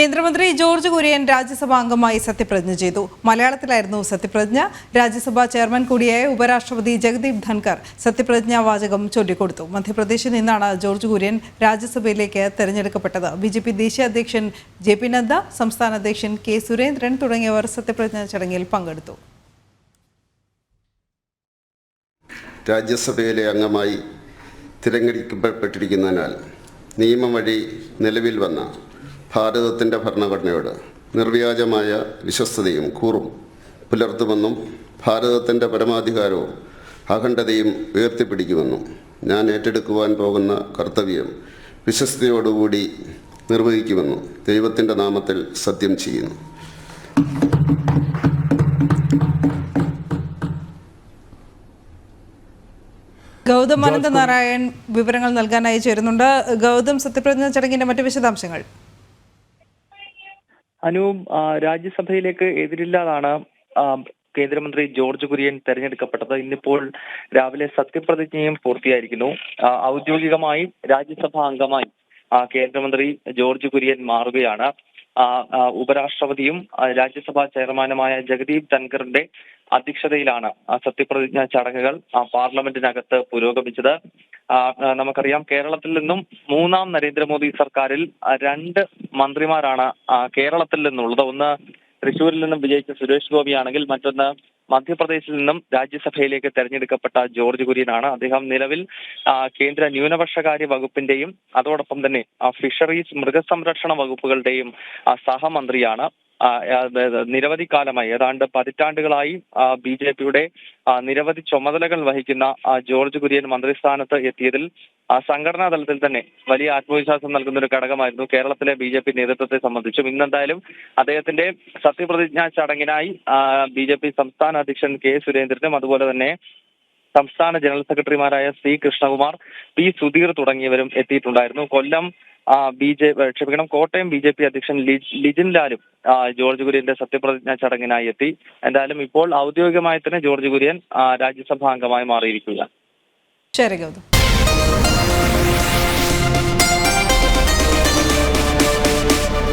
കേന്ദ്രമന്ത്രി ജോർജ് കുര്യൻ രാജ്യസഭാ അംഗമായി സത്യപ്രതിജ്ഞ ചെയ്തു. മലയാളത്തിലായിരുന്നു സത്യപ്രതിജ്ഞ. രാജ്യസഭാ ചെയർമാൻ കൂടിയായ ഉപരാഷ്ട്രപതി ജഗദീപ് ധൻകർ സത്യപ്രതിജ്ഞാ വാചകം ചൊല്ലിക്കൊടുത്തു. മധ്യപ്രദേശിൽ നിന്നാണ് ജോർജ് കുര്യൻ രാജ്യസഭയിലേക്ക് തെരഞ്ഞെടുക്കപ്പെട്ടത്. ബി ജെ പി ദേശീയ അധ്യക്ഷൻ ജെ പി നദ്ദ സംസ്ഥാന അധ്യക്ഷൻ കെ സുരേന്ദ്രൻ തുടങ്ങിയവർ സത്യപ്രതിജ്ഞാ ചടങ്ങിൽ പങ്കെടുത്തു. രാജ്യസഭയിലെ അംഗമായി തിരഞ്ഞെടുക്കപ്പെട്ടിരിക്കുന്നതിനാൽ നിയമം വഴി നിലവിൽ വന്ന ഭാരതത്തിന്റെ ഭരണഘടനയോട് നിർവ്യാജമായ വിശ്വസ്തതയും കൂറും പുലർത്തുമെന്നും ഭാരതത്തിന്റെ പരമാധികാരവും അഖണ്ഡതയും ഉയർത്തിപ്പിടിക്കുമെന്നും ഞാൻ ഏറ്റെടുക്കുവാൻ പോകുന്ന കർത്തവ്യം വിശ്വസ്തയോടുകൂടി നിർവഹിക്കുമെന്നും ദൈവത്തിന്റെ നാമത്തിൽ സത്യം ചെയ്യുന്നു. ഗൗതം അനന്തനാരായൺ വിവരങ്ങൾ നൽകാനായി ചേരുന്നുണ്ട്. ഗൗതം സത്യപ്രതിജ്ഞ ചടങ്ങിന്റെ മറ്റു വിശദാംശങ്ങൾ. അനുവും രാജ്യസഭയിലേക്ക് എതിരില്ലാതാണ് കേന്ദ്രമന്ത്രി ജോർജ് കുര്യൻ തെരഞ്ഞെടുക്കപ്പെട്ടത്. ഇന്നിപ്പോൾ രാവിലെ സത്യപ്രതിജ്ഞയും പൂർത്തിയായിരിക്കുന്നു. ഔദ്യോഗികമായി രാജ്യസഭാ അംഗമായി കേന്ദ്രമന്ത്രി ജോർജ് കുര്യൻ മാറുകയാണ്. ഉപരാഷ്ട്രപതിയും രാജ്യസഭാ ചെയർമാനുമായ ജഗദീപ് ധൻഖറിന്റെ അധ്യക്ഷതയിലാണ് സത്യപ്രതിജ്ഞ ചടങ്ങുകൾ പാർലമെന്റിനകത്ത് പുരോഗമിച്ചത്. നമുക്കറിയാം കേരളത്തിൽ നിന്നും മൂന്നാം നരേന്ദ്രമോദി സർക്കാരിൽ രണ്ട് മന്ത്രിമാരാണ് കേരളത്തിൽ നിന്നുള്ളത്. ഒന്ന് തൃശൂരിൽ നിന്നും വിജയിച്ച സുരേഷ് ഗോപിയാണെങ്കിൽ മറ്റൊന്ന് മധ്യപ്രദേശിൽ നിന്നും രാജ്യസഭയിലേക്ക് തെരഞ്ഞെടുക്കപ്പെട്ട ജോർജ് കുര്യനാണ്. അദ്ദേഹം നിലവിൽ കേന്ദ്ര ന്യൂനപക്ഷകാര്യ വകുപ്പിന്റെയും അതോടൊപ്പം തന്നെ ഫിഷറീസ് മൃഗസംരക്ഷണ വകുപ്പുകളുടെയും സഹമന്ത്രിയാണ്. നിരവധി കാലമായി ഏതാണ്ട് പതിറ്റാണ്ടുകളായി ബി ജെ പിയുടെ നിരവധി ചുമതലകൾ വഹിക്കുന്ന ജോർജ് കുര്യൻ മന്ത്രിസ്ഥാനത്ത് എത്തിയതിൽ സംഘടനാ തലത്തിൽ തന്നെ വലിയ ആത്മവിശ്വാസം നൽകുന്ന ഒരു ഘടകമായിരുന്നു കേരളത്തിലെ ബി ജെ പി നേതൃത്വത്തെ സംബന്ധിച്ചും. ഇന്നെന്തായാലും അദ്ദേഹത്തിന്റെ സത്യപ്രതിജ്ഞാ ചടങ്ങിനായി ബി ജെ പി സംസ്ഥാന അധ്യക്ഷൻ കെ സുരേന്ദ്രനും അതുപോലെ തന്നെ സംസ്ഥാന ജനറൽ സെക്രട്ടറിമാരായ സി കൃഷ്ണകുമാർ പി സുധീർ തുടങ്ങിയവരും എത്തിയിട്ടുണ്ടായിരുന്നു. കൊല്ലം ബി ജെ ക്ഷമിക്കണം കോട്ടയം ബി ജെ പി അധ്യക്ഷൻ ലിജിൻ ലാലും ജോർജ് കുര്യന്റെ സത്യപ്രതിജ്ഞാ ചടങ്ങിനായി എത്തി എന്തായാലും ഇപ്പോൾ ഔദ്യോഗികമായി തന്നെ ജോർജ് കുര്യൻ രാജ്യസഭാ അംഗമായി മാറിയിരിക്കുകയാണ്. ശരി ഗൗതം.